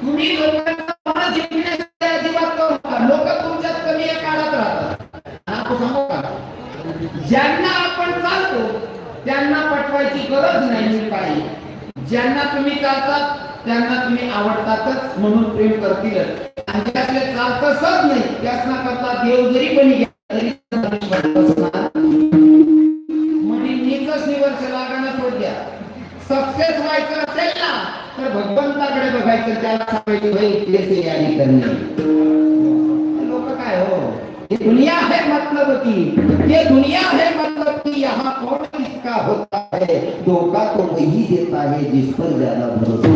तुम्ही लोकांना जिंकण्यासाठी अजिबात करू नका. लोक तुमच्यात कमी या काळात राहतात. आणि सांगू का? ज्यांना आपण चालतो त्यांना पटवायची गरज नाही काही. ज्यांना तुम्ही चालतात त्यांना तुम्ही आवडतातच म्हणून प्रेम करतीलच आणि त्यातले चालतच नाही त्यासना करता देव जरी बनी तरी त्यांना पटतच म्हणजे नीचच निवर्ष लागायला सोड द्या. सक्सेस व्हायचं असेल ना तर भगवंत बघायचं त्याला सांगायचं भाई तेच यादी करणे लोक काय हो? ये दुनिया है मतलब की, ये दुनिया है मतलब की, यहाँ कौन इसका होता है? धोखा तो वही देता है जिस पर ज़्यादा भरोसा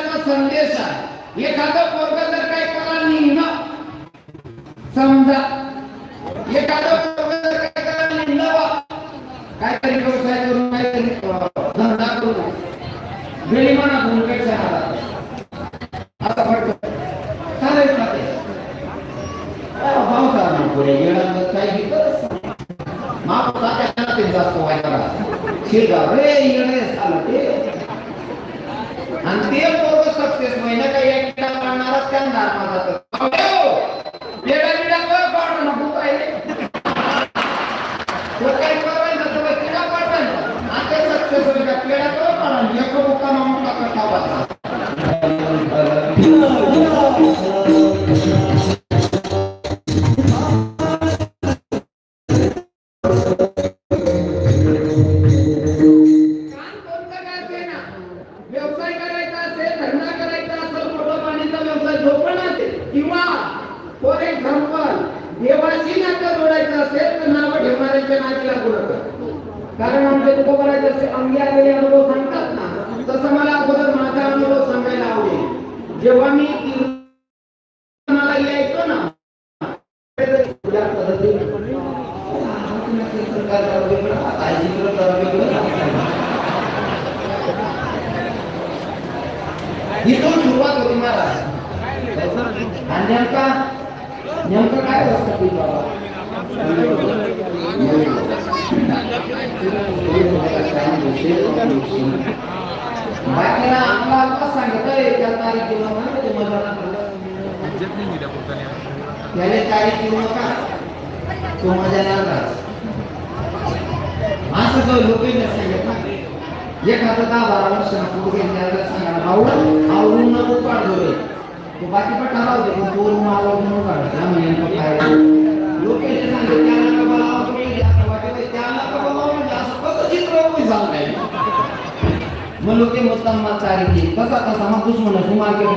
ते संदेश आहे एखादं पोरग जर काय करा निघणं समजा एखादं पोरग जर काय करा निघणं बा काहीतरी व्यवसाय करून काहीतरी अं, धंदा करून गेली म्हणा भूमिकेच्या हातात आता पडतो. चालेल ना ते? पावसा पुढे येणार काही घेतलं माप ते जास्त व्हायला शिरगाव रे येणे झालं ते. आणि ते एकटा पाळणारच त्या धर्मा कारण आमच्या तुका जसे अंगी आलेले अनुभव सांगतात ना तसं मला अगोदर माझा अनुभव सांगायला आवडेल. जेव्हा मी मला यायचो ना इथून सुरुवात होती महाराज. आणि नेमका नेमकं काय असतं ते बाबा बाकीला आपला आपला सांगितलंय त्या तारीखीला म्हणा तुम्हाला त्याने तारीख येऊ नका तो माझ्या नाराज असं जो लोकांनी सांगितलं एखादं दहा बारा वर्ष पुढे आवडून नको काढतोय तो बाकी पण ठराव पण आवडून काढतो मग लोके मुद्दाम కస కస येईल कसा? कसा मग दुश्मन तू मार्केट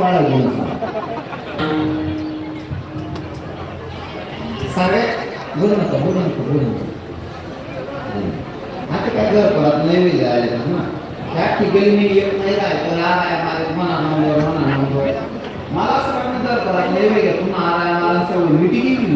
नका बोलू नका आता काय घर परत नाही वेळ जायला ना. त्या ठिकाणी मी येत नाही राहायचं आराय माझ्या मना नंबर मना नंबर? मला असं वाटतं जर परत नाही वेळ पुन्हा आराय मला सवय मिटिंग येईल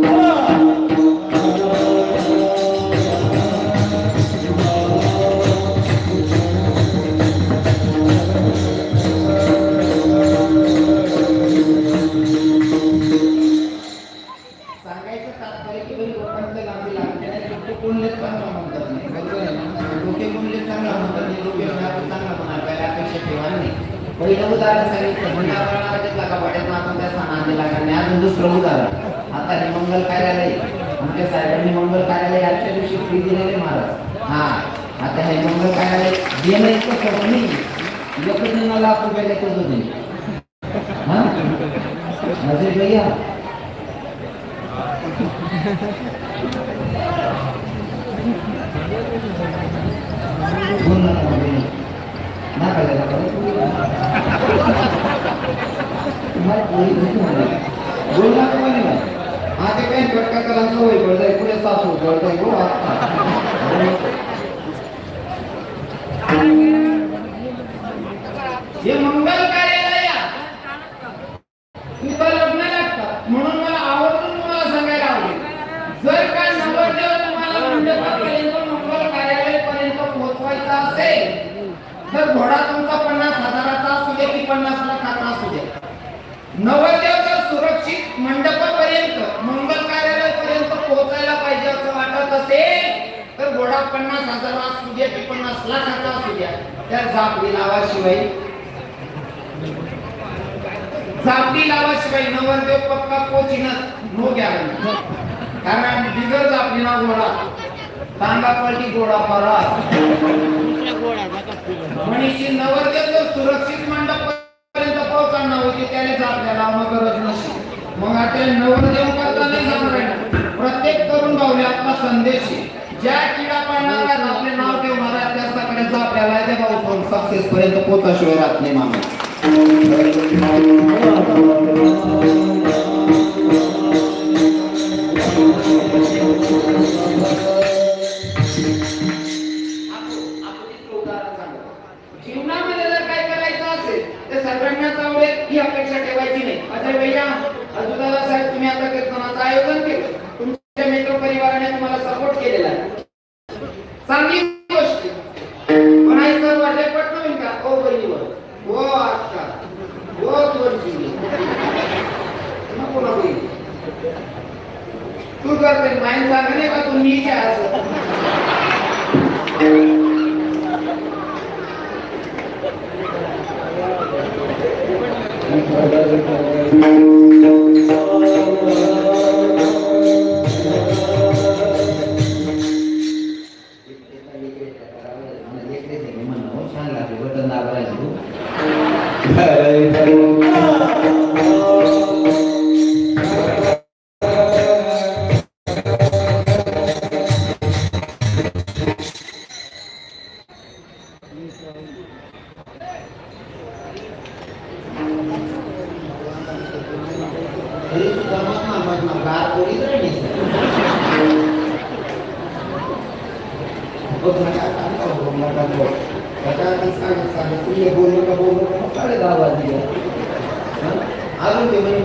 सांगितलं म्हणजे का वाट्यात आपण त्या नाही. म्हणजे दुसरं उदाहरण. आता हे मंगल कार्यालय आमच्या साहेबांनी मंगल कार्यालय आजच्या दिवशी फ्री दिलेले महाराज. हा. आता हे मंगल कार्यालय देणं इतकं सोपं नाही. एकच लाख रुपये देतच होते. हा? नजर भैया बोल. ना आता काही घटकाला सवय पडताय पुढे सासू पडताय हो हे मंगल कार्यालय तुझा लग्न लागतात म्हणून मला आवडून तुम्हाला सांगायला आवडेल जर का नवरदेव तुम्हाला मंगल कार्यालय पर्यंत पोहोचवायचा असेल तर तर पन्नास हजार असू द्या की पन्नास लाखाचा असू द्या. त्या जापडी लावाशिवाय जापडी लावाशिवाय नवरदेव पक्का पोचिनच नो गॅरंटी. कारण बिगर जापडी ना गोडा. तांगा पलटी गोडा परा. मनीषी नवरदेव जर सुरक्षित मंडप पर्यंत पोहोचणार होती त्याने आपल्याला मग गरज नसते. मग आता नवरदेव करता नाही जाणार प्रत्येक तरुण भाऊने आपला संदेश आहे. ज्या किडा पाळणाऱ्यात आपले नाव ठेवणार आहेत त्याच्याकडे आपल्याला त्या भाऊ. सक्सेस पर्यंत पोहोचाशिवाय राहत नाही मामा सपोर्ट केलेला आहे. चांगली गोष्ट. आहे. सर वाटले पटत होईल का? ओ बहिणीवर. हो अच्छा हो सोनची नको ना बहिणी तू करते माईन सांगा नाही का तू नीच आहे असं. You. नका साडे दहा वाजले हं? अजून ते म्हणे